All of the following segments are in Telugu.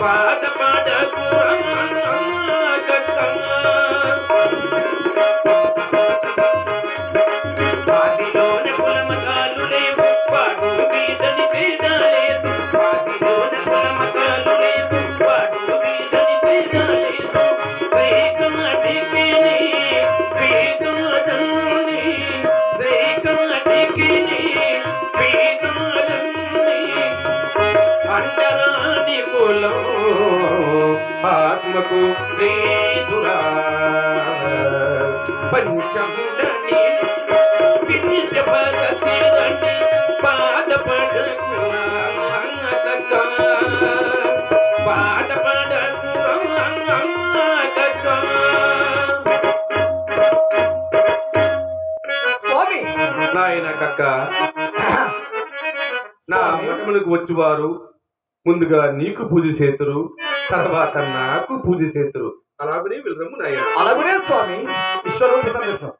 పాదపడకు రామకథ ఆత్మకు వేదురా పంచముడని నాయన కక్క నా మఠములకు వచ్చేవారు ముందుగా నీకు పూజ చేతురు. తర్వాత నాకు పూజ చేతురు అలాగనే వెళ్ళము నాయన. అలాగనే స్వామి విశ్వరూప సందర్శనం.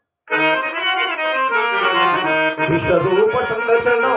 విశ్వరూప సందర్శనం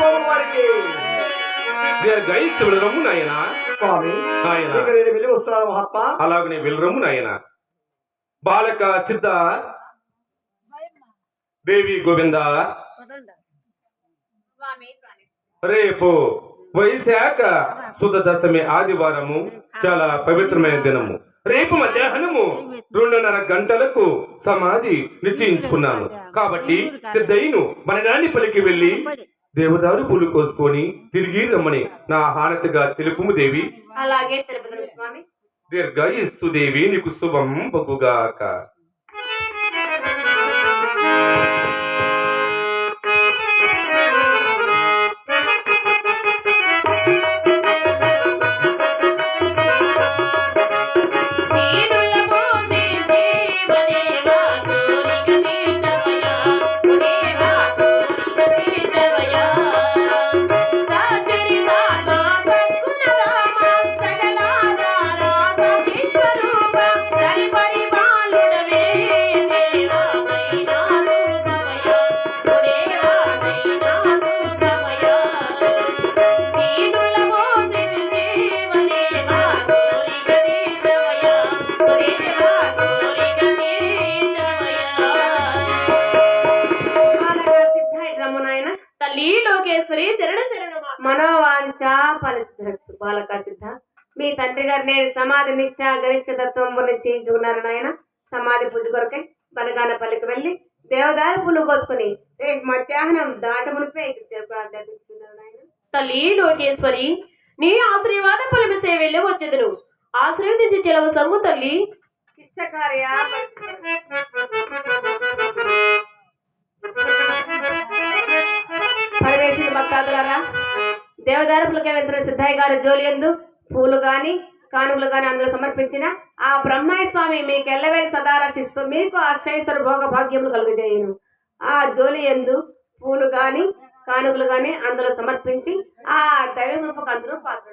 స్వామి వారికి. నాయన. స్వామి నాయన. ఇక నేను వెళ్ళి వస్తున్నాను మహాత్మా? అలాగనే వెళ్ళరము నాయన. బాలక సిద్ధ దేవి గోవింద. రేపు వైశాఖ శుద్ధ దశమి ఆదివారము చాలా పవిత్రమైన దినము. రేపు మధ్యాహ్నము రెండున్నర గంటలకు సమాధి నిశ్చయించుకున్నాను. కాబట్టి సిద్ధయ్యను మనగానిపల్లికి వెళ్ళి దేవదారు పూలు కోసుకొని తిరిగి రమ్మని. నా హానతగా తెలుపుము దేవి. అలాగే తెలుపుదరు స్వామి. దీర్ఘాయిస్తు దేవి నీకు శుభం బగుగాక నేను సమాధి నిష్ట గరిష్ట తత్వం గురించి చేయించుకున్నారు నాయన. సమాధి పూజ కొరకే బనగానపల్లికి వెళ్ళి దేవదారు పులు కోసుకుని రేపు మధ్యాహ్నం దాట మునిపే ప్రార్థిస్తున్నారు నాయన. తల్లి లోకేశ్వరి నీ ఆశీర్వాద పొలిమిసే వెళ్ళి వచ్చేదును. ఆశీర్వదించి చెలవు సర్వు తల్లి. ఇష్టకార్య పరమేశ్వర భక్తాదులారా దేవదారపులకే వెళ్తున్న సిద్ధయ్య గారి జోలి ఎందు పూలు గాని కానుకలు కానీ అందులో సమర్పించిన ఆ బ్రహ్మాయ స్వామి మీకు ఎల్లవేళ సదారాచిస్తూ మీకు అష్టైశ్వర భోగ భాగ్యములు కలుగజేయను. ఆ జోలి ఎందు పూలు కానీ కానుకలు కానీ అందులో సమర్పించి ఆ దైవ రూపకు అందులో పాత్ర